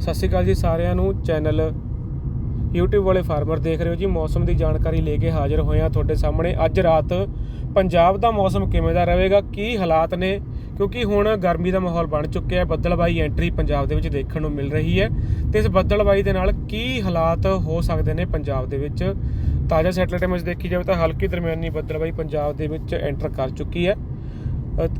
ਸਤਿ ਸ਼੍ਰੀ ਅਕਾਲ ਜੀ ਸਾਰਿਆਂ ਨੂੰ, ਚੈਨਲ YouTube ਵਾਲੇ ਫਾਰਮਰ ਦੇਖ ਰਹੇ ਹੋ ਜੀ, ਮੌਸਮ ਦੀ ਜਾਣਕਾਰੀ ਲੈ ਕੇ ਹਾਜ਼ਰ ਹੋਏ ਹਾਂ ਤੁਹਾਡੇ ਸਾਹਮਣੇ। ਅੱਜ ਰਾਤ ਪੰਜਾਬ ਦਾ ਮੌਸਮ ਕਿਵੇਂ ਦਾ ਰਹੇਗਾ, ਕੀ ਹਾਲਾਤ ਨੇ? ਕਿਉਂਕਿ ਹੁਣ ਗਰਮੀ ਦਾ ਮਾਹੌਲ ਬਣ ਚੁੱਕਿਆ ਹੈ, ਬੱਦਲਬਾਈ ਐਂਟਰੀ ਪੰਜਾਬ ਦੇ ਵਿੱਚ ਦੇਖਣ ਨੂੰ ਮਿਲ ਰਹੀ ਹੈ। ਤੇ ਇਸ ਬੱਦਲਬਾਈ ਦੇ ਨਾਲ ਕੀ ਹਾਲਾਤ ਹੋ ਸਕਦੇ ਨੇ ਪੰਜਾਬ ਦੇ ਵਿੱਚ? ਤਾਜ਼ਾ ਸੈਟਲਾਈਟ ਇਮੇਜ ਦੇਖੀ ਜਾਵੇ ਤਾਂ ਹਲਕੀ ਦਰਮਿਆਨੀ ਬੱਦਲਬਾਈ ਪੰਜਾਬ ਦੇ ਵਿੱਚ ਐਂਟਰ ਕਰ ਚੁੱਕੀ ਹੈ।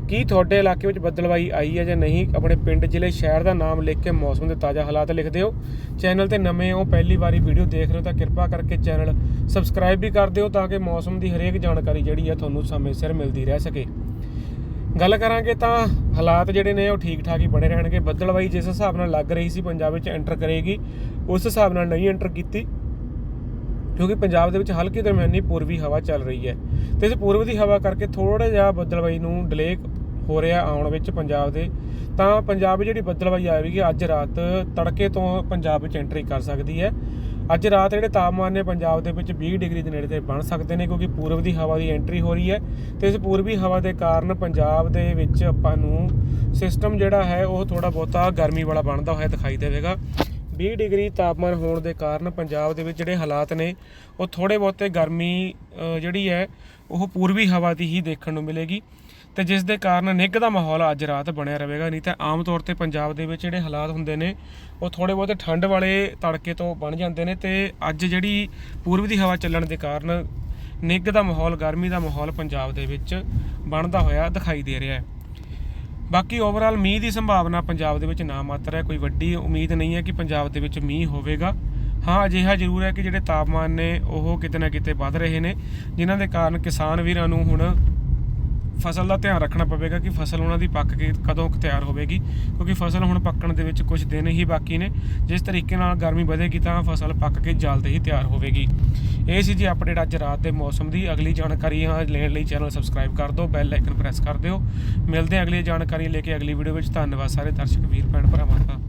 ਕੀ ਤੁਹਾਡੇ ਇਲਾਕੇ ਵਿੱਚ ਬੱਦਲਵਾਈ ਆਈ ਹੈ ਜਾਂ ਨਹੀਂ? ਆਪਣੇ ਪਿੰਡ, ਜ਼ਿਲ੍ਹੇ, ਸ਼ਹਿਰ ਦਾ ਨਾਮ ਲਿਖ ਕੇ ਮੌਸਮ ਦੇ ਤਾਜ਼ਾ ਹਾਲਾਤ ਲਿਖ ਦਿਓ ਚੈਨਲ ਤੇ ਨਵੇਂ ਹੋ, ਪਹਿਲੀ ਵਾਰੀ ਵੀਡੀਓ ਦੇਖ ਰਹੇ ਹੋ ਤਾਂ ਕਿਰਪਾ ਕਰਕੇ ਚੈਨਲ ਸਬਸਕ੍ਰਾਈਬ ਵੀ ਕਰ ਦਿਓ ਤਾਂ ਕਿ ਮੌਸਮ ਦੀ ਹਰੇਕ ਜਾਣਕਾਰੀ ਜਿਹੜੀ ਹੈ ਤੁਹਾਨੂੰ ਸਮੇਂ ਸਿਰ ਮਿਲਦੀ ਰਹਿ ਸਕੇ। ਗੱਲ ਕਰਾਂਗੇ ਤਾਂ ਹਾਲਾਤ ਜਿਹੜੇ ਨੇ ਉਹ ਠੀਕ ਠਾਕ ਹੀ ਬਣੇ ਰਹਿਣਗੇ। ਬੱਦਲਵਾਈ ਜਿਸ ਹਿਸਾਬ ਨਾਲ ਲੱਗ ਰਹੀ ਸੀ, ਪੰਜਾਬ ਵਿੱਚ ਐਂਟਰ ਕਰੇਗੀ, ਉਸ ਹਿਸਾਬ ਨਾਲ ਨਹੀਂ ਐਂਟਰ ਕੀਤੀ। ਕਿਉਂਕਿ ਪੰਜਾਬ ਦੇ ਵਿੱਚ ਹਲਕੀ ਦਰਮਿਆਨੀ ਪੂਰਬੀ ਹਵਾ ਚੱਲ ਰਹੀ ਹੈ। ਤੇ ਇਸ ਪੂਰਬ ਦੀ ਹਵਾ ਕਰਕੇ ਥੋੜਾ ਜਿਹਾ ਬੱਦਲਬਾਈ ਨੂੰ ਡਿਲੇ ਹੋ ਰਿਹਾ ਆਉਣ ਵਿੱਚ ਪੰਜਾਬ ਦੇ। ਤਾਂ ਪੰਜਾਬ ਜਿਹੜੀ ਬੱਦਲਬਾਈ ਆਵੇਗੀ, ਅੱਜ ਰਾਤ ਤੜਕੇ ਤੋਂ ਪੰਜਾਬ ਵਿੱਚ ਐਂਟਰੀ ਕਰ ਸਕਦੀ ਹੈ। ਅੱਜ ਰਾਤ ਜਿਹੜੇ ਤਾਪਮਾਨ ਨੇ ਪੰਜਾਬ ਦੇ ਵਿੱਚ 20 ਡਿਗਰੀ ਦੇ ਨੇੜੇ ਤੇ ਬਣ ਸਕਦੇ ਨੇ, ਕਿਉਂਕਿ ਪੂਰਬ ਦੀ ਹਵਾ ਦੀ ਐਂਟਰੀ ਹੋ ਰਹੀ ਹੈ। ਤੇ ਇਸ ਪੂਰਬੀ ਹਵਾ ਦੇ ਕਾਰਨ ਪੰਜਾਬ ਦੇ ਵਿੱਚ ਆਪਾਂ ਨੂੰ ਸਿਸਟਮ ਜਿਹੜਾ ਹੈ, ਉਹ ਥੋੜਾ ਬਹੁਤਾ ਗਰਮੀ ਵਾਲਾ ਬਣਦਾ ਹੋਇਆ ਦਿਖਾਈ ਦੇਵੇਗਾ। 20 ਡਿਗਰੀ ਤਾਪਮਾਨ ਹੋਣ ਦੇ ਕਾਰਨ ਪੰਜਾਬ ਦੇ ਵਿੱਚ ਜਿਹੜੇ ਹਾਲਾਤ ਨੇ, ਉਹ ਥੋੜੇ ਬਹੁਤੇ ਗਰਮੀ ਜਿਹੜੀ ਹੈ, ਉਹ ਪੂਰਬੀ ਹਵਾ ਦੀ ਹੀ ਦੇਖਣ ਨੂੰ ਮਿਲੇਗੀ। ਤੇ ਜਿਸ ਦੇ ਕਾਰਨ ਨਿੱਘ ਦਾ ਮਾਹੌਲ ਅੱਜ ਰਾਤ ਬਣਿਆ ਰਹੇਗਾ, ਨਹੀਂ ਤਾਂ ਆਮ ਤੌਰ ਤੇ ਪੰਜਾਬ ਦੇ ਵਿੱਚ ਜਿਹੜੇ ਹਾਲਾਤ ਹੁੰਦੇ ਨੇ, ਉਹ ਥੋੜੇ ਬਹੁਤੇ ਠੰਡ ਵਾਲੇ ਤੜਕੇ ਤੋਂ ਬਣ ਜਾਂਦੇ ਨੇ ਤੇ ਅੱਜ ਜਿਹੜੀ ਪੂਰਬ ਦੀ ਹਵਾ ਚੱਲਣ ਦੇ ਕਾਰਨ ਨਿੱਘ ਦਾ ਮਾਹੌਲ, ਗਰਮੀ ਦਾ ਮਾਹੌਲ ਪੰਜਾਬ ਦੇ ਵਿੱਚ ਬਣਦਾ ਹੋਇਆ ਦਿਖਾਈ ਦੇ ਰਿਹਾ ਹੈ। ਬਾਕੀ ਓਵਰਆਲ ਮੀਂਹ ਦੀ ਸੰਭਾਵਨਾ ਪੰਜਾਬ ਦੇ ਵਿੱਚ ਨਾ ਮਾਤਰ ਹੈ, ਕੋਈ ਵੱਡੀ ਉਮੀਦ ਨਹੀਂ ਹੈ ਕਿ ਪੰਜਾਬ ਦੇ ਵਿੱਚ ਮੀਂਹ ਹੋਵੇਗਾ। ਹਾਂ, ਅਜਿਹਾ ਜ਼ਰੂਰ ਹੈ ਕਿ ਜਿਹੜੇ ਤਾਪਮਾਨ ਨੇ ਉਹ ਕਿਤੇ ਨਾ ਕਿਤੇ ਵੱਧ ਰਹੇ ਨੇ, ਜਿਨ੍ਹਾਂ ਦੇ ਕਾਰਨ ਕਿਸਾਨ ਵੀਰਾਂ ਨੂੰ ਹੁਣ ਫਸਲ ਦਾ ਧਿਆਨ ਰੱਖਣਾ ਪਵੇਗਾ ਕਿ ਫਸਲ ਉਹਨਾਂ ਦੀ ਪੱਕ ਕੇ ਕਦੋਂ ਤਿਆਰ ਹੋਵੇਗੀ, ਕਿਉਂਕਿ ਫਸਲ ਹੁਣ ਪੱਕਣ ਦੇ ਵਿੱਚ ਕੁਝ ਦਿਨ ਹੀ ਬਾਕੀ ਨੇ। ਜਿਸ ਤਰੀਕੇ ਨਾਲ ਗਰਮੀ ਵਧੇਗੀ ਤਾਂ ਫਸਲ ਪੱਕ ਕੇ ਜਲਦ ਹੀ ਤਿਆਰ ਹੋਵੇਗੀ। ਇਹ ਸੀ ਜੀ ਅਪਡੇਟ ਅੱਜ ਰਾਤ ਦੇ ਮੌਸਮ ਦੀ। ਅਗਲੀ ਜਾਣਕਾਰੀ ਲੈਣ ਲਈ ਚੈਨਲ ਸਬਸਕ੍ਰਾਈਬ ਕਰ ਦਿਓ ਬੈਲ ਆਈਕਨ ਪ੍ਰੈਸ ਕਰ ਦਿਓ। ਮਿਲਦੇ ਹਾਂ ਅਗਲੀ ਜਾਣਕਾਰੀ ਲੈ ਕੇ ਅਗਲੀ ਵੀਡੀਓ ਵਿੱਚ। ਧੰਨਵਾਦ ਸਾਰੇ ਦਰਸ਼ਕ, ਵੀਰ, ਭੈਣ, ਭਰਾਵਾਂ ਦਾ।